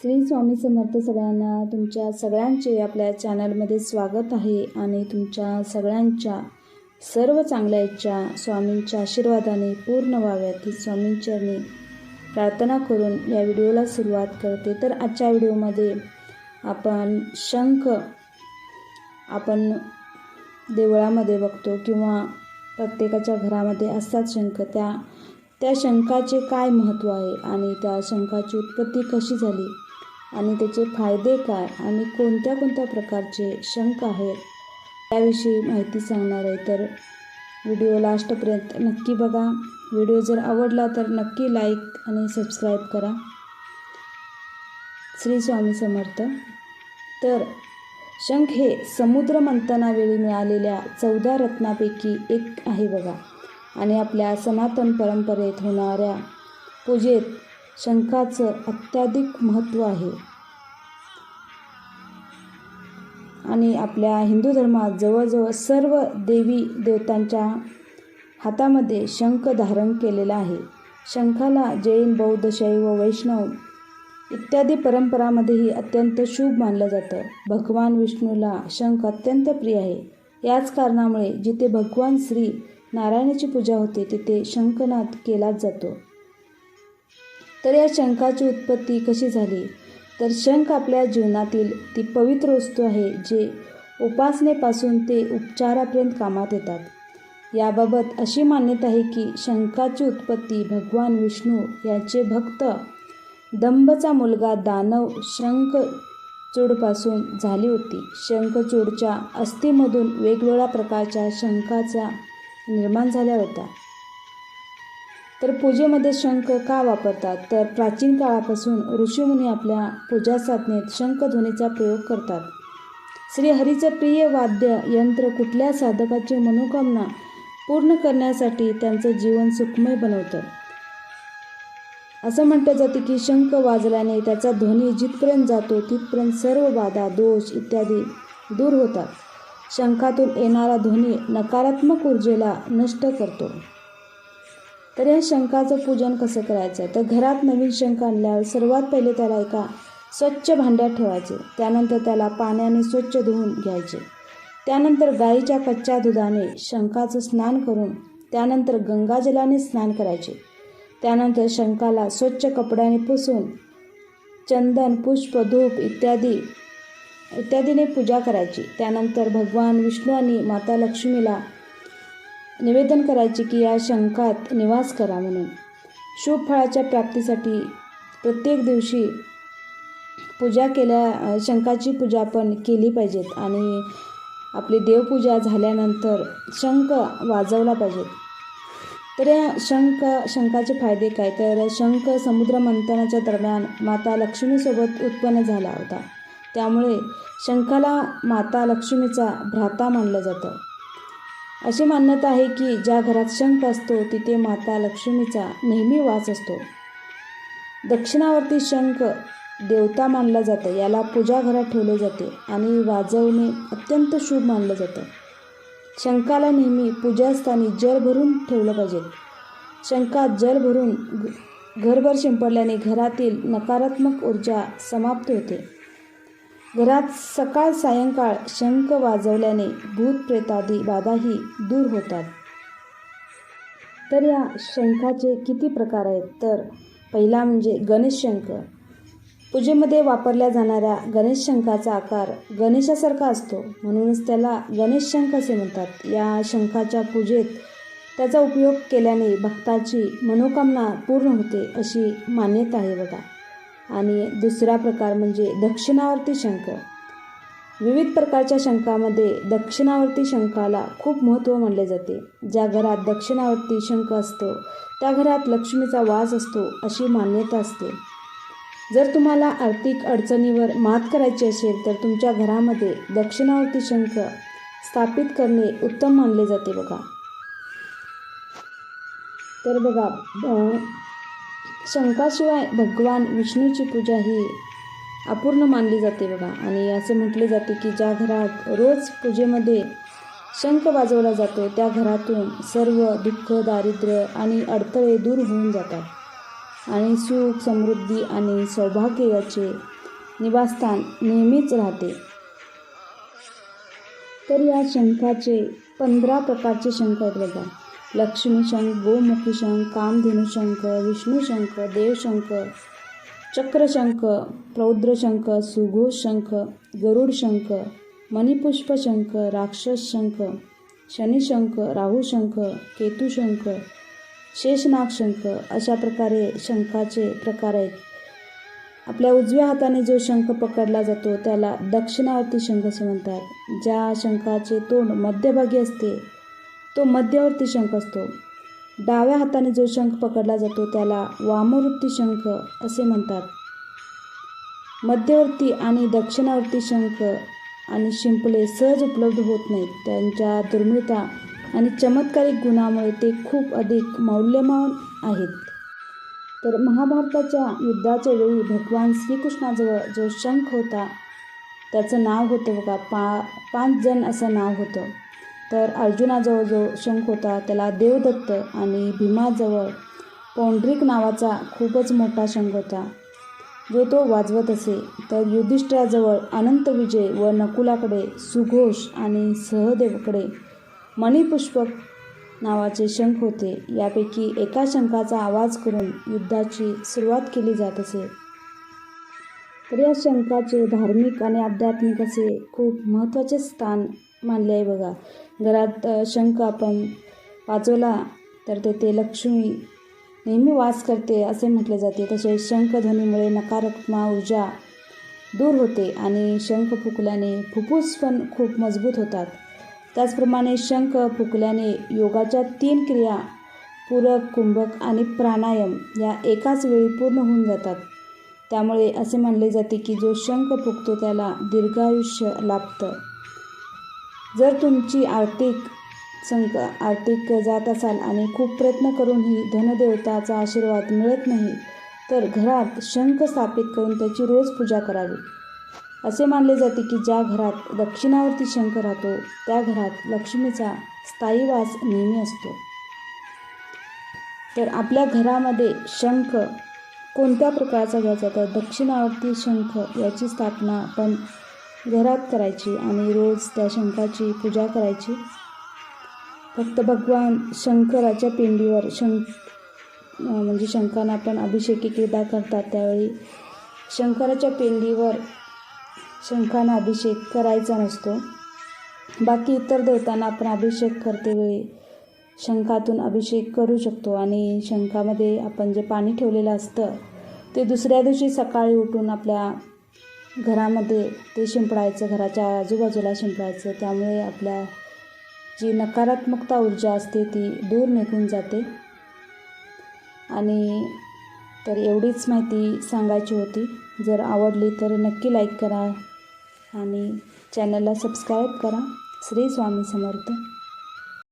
श्री स्वामी समर्थ सगळ्यांना तुमच्या सगळ्यांचे आपल्या चॅनलमध्ये स्वागत आहे आणि तुमच्या सगळ्यांच्या सर्व चांगल्या इच्छा स्वामींच्या आशीर्वादाने पूर्ण व्हाव्यात ही स्वामींचरणी प्रार्थना करून या व्हिडिओला सुरुवात करते. तर आजच्या व्हिडिओमध्ये आपण शंख आपण देवळामध्ये बघतो किंवा प्रत्येकाच्या घरामध्ये असतात शंख. त्या त्या शंखाचे काय महत्त्व आहे आणि त्या शंखाची उत्पत्ती कशी झाली? आणि त्याचे फायदे काय आणि कोणत्या कोणत्या प्रकारचे शंख आहेत त्याविषयी माहिती सांगणार आहे. तर व्हिडिओ लास्टपर्यंत नक्की बघा. व्हिडिओ जर आवडला तर नक्की लाईक आणि सबस्क्राईब करा. श्री स्वामी समर्थ. तर शंख हे समुद्र मंथनावेळी मिळालेल्या चौदा रत्नापैकी एक आहे बघा. आणि आपल्या सनातन परंपरेत होणाऱ्या पूजेत शंखाचं अत्याधिक महत्त्व आहे. आणि आपल्या हिंदू धर्मात जवळजवळ सर्व देवी देवतांच्या हातामध्ये शंख धारण केलेला आहे. शंखाला जैन बौद्ध शैव वैष्णव इत्यादी परंपरामध्येही अत्यंत शुभ मानलं जातं. भगवान विष्णूला शंख अत्यंत प्रिय आहे. याच कारणामुळे जिथे भगवान श्री नारायणाची पूजा होते तिथे शंखनाद केलाच जातो. तर या शंखाची उत्पत्ती कशी झाली? तर शंख आपल्या जीवनातील ती पवित्र वस्तू आहे जे उपासनेपासून ते उपचारापर्यंत कामात येतात. याबाबत अशी मान्यता आहे की शंखाची उत्पत्ती भगवान विष्णू यांचे भक्त दंभचा मुलगा दानव शंखचूडपासून झाली होती. शंखचूडच्या अस्थीमधून वेगवेगळ्या प्रकारच्या शंखाचा निर्माण झाल्या होता. तर पूजेमध्ये शंख का वापरतात? तर प्राचीन काळापासून ऋषीमुनी आपल्या पूजा साधनेत शंखध्वनीचा प्रयोग करतात. श्रीहरीचं प्रिय वाद्य यंत्र कुठल्या साधकाची मनोकामना पूर्ण करण्यासाठी त्यांचं जीवन सुखमय बनवतं? असं म्हटलं जातं की शंख वाजल्याने त्याचा ध्वनी जिथपर्यंत जातो तिथपर्यंत सर्व बाधा दोष इत्यादी दूर होतात. शंखातून येणारा ध्वनी नकारात्मक ऊर्जेला नष्ट करतो. तर या शंखाचं पूजन कसं करायचं? तर घरात नवीन शंख आणल्यावर सर्वात पहिले त्याला एका स्वच्छ भांड्यात ठेवायचे. त्यानंतर त्याला पाण्याने स्वच्छ धुवून घ्यायचे. त्यानंतर गाईच्या कच्च्या दुधाने शंखाचं स्नान करून त्यानंतर गंगाजलाने स्नान करायचे. त्यानंतर शंखाला स्वच्छ कपड्याने पुसून चंदन पुष्प धूप इत्यादी इत्यादीने पूजा करायची. त्यानंतर भगवान विष्णू आणि माता लक्ष्मीला निवेदन करायचे की या शंकात निवास करा म्हणून. शुभ फळाच्या प्राप्तीसाठी प्रत्येक दिवशी पूजा केल्या शंखाची पूजा पण केली पाहिजेत आणि आपली देवपूजा झाल्यानंतर शंख वाजवला पाहिजेत. तर या शंख शंखाचे फायदे काय? तर शंख समुद्र मंथनाच्या दरम्यान माता लक्ष्मीसोबत उत्पन्न झाला होता. त्यामुळे शंखाला माता लक्ष्मीचा भ्राता मानलं जातं. अशी मान्यता आहे की ज्या घरात शंख असतो तिथे माता लक्ष्मीचा नेहमी वास असतो. दक्षिणावरती शंख देवता मानला जातं याला पूजा घरात ठेवले जाते आणि वाजवणे अत्यंत शुभ मानलं जातं. शंखाला नेहमी पूजास्थानी जल भरून ठेवलं पाहिजे. शंखात जल भरून घरभर शिंपडल्याने घरातील नकारात्मक ऊर्जा समाप्त होते. घरात सकाळ सायंकाळ शंख वाजवल्याने भूतप्रेतादी बाधाही दूर होतात. तर या शंखाचे किती प्रकार आहेत? तर पहिला म्हणजे गणेश शंख. पूजेमध्ये वापरल्या जाणाऱ्या गणेश शंखाचा आकार गणेशासारखा असतो. म्हणूनच त्याला गणेश शंख असे म्हणतात. या शंखाच्या पूजेत त्याचा उपयोग केल्याने भक्ताची मनोकामना पूर्ण होते अशी मान्यता आहे बघा. आणि दुसरा प्रकार म्हणजे दक्षिणावर्ती शंख. विविध प्रकारच्या शंखामध्ये दक्षिणावर्ती शंखाला खूप महत्त्व मानले जाते. ज्या घरात दक्षिणावर्ती शंख असतो त्या घरात लक्ष्मीचा वास असतो अशी मान्यता असते. जर तुम्हाला आर्थिक अडचणीवर मात करायची असेल तर तुमच्या घरामध्ये दक्षिणावर्ती शंख स्थापित करणे उत्तम मानले जाते बघा. तर बघा शंकाशिवाय भगवान विष्णूची पूजा ही अपूर्ण मानली जाते बघा. आणि असे म्हटले जाते की ज्या घरात रोज पूजेमध्ये शंख वाजवला जातो त्या घरातून सर्व दुःख दारिद्र्य आणि अडथळे दूर होऊन जातात. आणि सुख समृद्धी आणि सौभाग्य याचे निवासस्थान नेहमीच राहते. तर या शंखाचे पंधरा प्रकारचे शंख आहेत बघा. लक्ष्मीशंख गोमुखीशंख कामधेनुशंख शंख विष्णू शंख देवशंख चक्रशंख प्रौद्रशंख सुघोष शंख गरुड शंख शनिशंख राहुशंख केतुशंख शेषनागशंख अशा प्रकारे शंखाचे प्रकार आहेत. आपल्या उजव्या हाताने जो शंख पकडला जातो त्याला दक्षिणावर्ती शंख असे म्हणतात. ज्या शंखाचे तोंड मध्यभागी असते तो मध्यवर्ती शंख असतो. डाव्या हाताने जो शंख पकडला जातो त्याला वामवृत्ती शंख असे म्हणतात. मध्यवर्ती आणि दक्षिणावर्ती शंख आणि शिंपले सहज उपलब्ध होत नाहीत. त्यांच्या दुर्मिळता आणि चमत्कारिक गुणामुळे ते खूप अधिक मौल्यवान आहेत. तर महाभारताच्या युद्धाच्या वेळी भगवान श्रीकृष्णाजवळ जो शंख होता त्याचं नाव होतं बघा पा पाच जण असं नाव होतं. तर अर्जुनाजवळ जो शंख होता त्याला देवदत्त आणि भीमाजवळ पौंड्रिक नावाचा खूपच मोठा शंख होता जो तो वाजवत असे. तर युधिष्ठिराजवळ अनंत विजय व नकुलाकडे सुघोष आणि सहदेवकडे मणिपुष्पक नावाचे शंख होते. यापैकी एका शंखाचा आवाज करून युद्धाची सुरुवात केली जात असे. तर या शंखाचे धार्मिक आणि आध्यात्मिक असे खूप महत्त्वाचे स्थान मानले आहे बघा. घरात शंख आपण वाचवला तर तेथे लक्ष्मी नेहमी वास करते असे म्हटले जाते. तसेच शंखध्वनीमुळे नकारात्मक ऊर्जा दूर होते आणि शंख फुकल्याने फुफ्फुस पण खूप मजबूत होतात. त्याचप्रमाणे शंख फुकल्याने योगाच्या तीन क्रिया पूरक कुंभक आणि प्राणायाम या एकाच वेळी पूर्ण होऊन जातात. त्यामुळे असे मानले जाते की जो शंख फुकतो त्याला दीर्घायुष्य लाभतं. जर तुमची आर्थिक संक आर्थिक जात असाल आणि खूप प्रयत्न करूनही धनदेवताचा आशीर्वाद मिळत नाही तर घरात शंख स्थापित करून त्याची रोज पूजा करावी. असे मानले जाते की ज्या घरात दक्षिणावर्ती शंख राहतो त्या घरात लक्ष्मीचा स्थायी वास नेहमी असतो. तर आपल्या घरामध्ये शंख कोणत्या प्रकारचा घ्यायचा तर दक्षिणावर्ती शंख याची स्थापना आपण घरात करायची आणि रोज त्या शंखाची पूजा करायची. फक्त भगवान शंकराच्या पिंडीवर शंख म्हणजे शंखांना आपण अभिषेक क्रीडा करतात त्यावेळी. शंकराच्या पिंडीवर शंखांना अभिषेक करायचा नसतो. बाकी इतर देवतांना आपण अभिषेक करते वेळी शंखातून अभिषेक करू शकतो आणि शंखामध्ये आपण जे पाणी ठेवलेलं असतं ते दुसऱ्या दिवशी सकाळी उठून आपल्या घरामध्ये ते शिंपडायचं घराच्या आजूबाजूला शिंपडायचं. त्यामुळे आपल्या जी नकारात्मकता ऊर्जा असते ती दूर निघून जाते. आणि तर एवढीच माहिती सांगायची होती. जर आवडली तर नक्की लाईक करा आणि चॅनलला सबस्क्राईब करा. श्री स्वामी समर्थ.